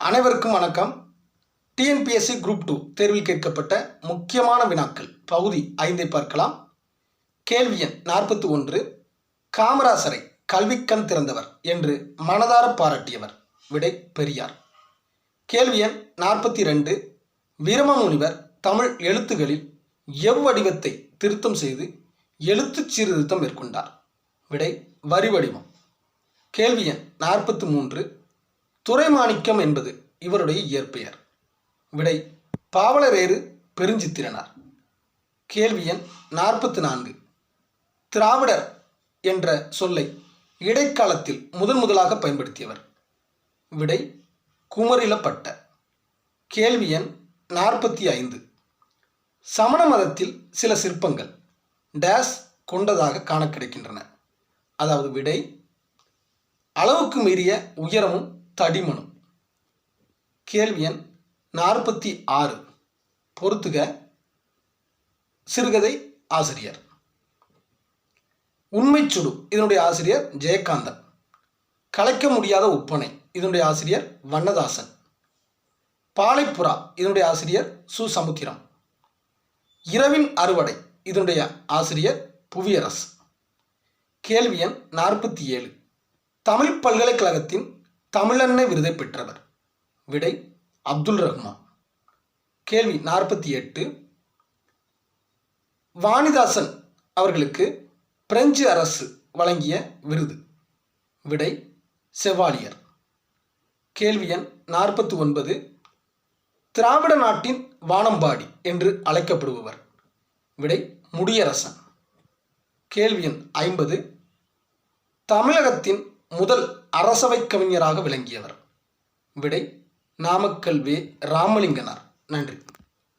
அனைவருக்கும் வணக்கம். TNPSC group two தேர்வில் கேட்கப்பட்ட முக்கியமான வினாக்கள். பகுதி ஐந்தை பார்க்கலாம். கேள்வி எண் நாற்பத்தி ஒன்று. காமராசரை கல்விக்கண் திறந்தவர் என்று மனதார பாராட்டியவர் விடை பெரியார். கேள்வி எண் நாற்பத்தி ரெண்டு வீரமாமுனிவர் தமிழ் எழுத்துகளில் எவ்வடிவத்தை திருத்தம் செய்து எழுத்துச் சீர்திருத்தம் மேற்கொண்டார்? விடை வரி வடிவம். கேள்வி எண் நாற்பத்தி மூன்று. துறைமாணிக்கம் என்பது இவருடைய இயற்பெயர். விடை பாவலரேறு பெருஞ்சித்திரனார். கேள்வி எண் நாற்பத்தி நான்கு. திராவிடர் என்ற சொல்லை இடைக்காலத்தில் முதன் முதலாக பயன்படுத்தியவர். விடை குமரிலப்பட்ட. கேள்வி எண் நாற்பத்தி ஐந்து. சமண மதத்தில் சில சிற்பங்கள் டேஸ் கொண்டதாக காண கிடைக்கின்றன. அதாவது விடை அளவுக்கு மீறிய உயரமும் தடிமனும். கேள்வி எண் நாற்பத்தி ஆறு. பொறுத்துக. சிறுகதை ஆசிரியர். உண்மை சுடு. இதனுடைய ஆசிரியர் ஜெயகாந்தன். கலைக்க முடியாத ஒப்பனை இதனுடைய ஆசிரியர் வண்ணதாசன். பாலைப்புறா. இதனுடைய ஆசிரியர் சு சமுத்திரம் இரவின் அறுவடை. இதனுடைய ஆசிரியர் புவியரசு. கேள்வி எண் நாற்பத்தி ஏழு. தமிழ் பல்கலைக்கழகத்தின் தமிழன்னை விருதை பெற்றவர். விடை அப்துல் ரஹ்மான். கேள்வி நாற்பத்தி எட்டு. வாணிதாசன் அவர்களுக்கு பிரெஞ்சு அரசு வழங்கிய விருது. விடை செவாலியர் கேள்வி எண் நாற்பத்தி ஒன்பது. திராவிட நாட்டின் வானம்பாடி என்று அழைக்கப்படுபவர். விடை முடியரசன். கேள்வி எண் ஐம்பது. தமிழகத்தின் முதல் அரசவை கவிஞராக விளங்கியவர். விடை நாமக்கல் வே. ராமலிங்கனார். நன்றி.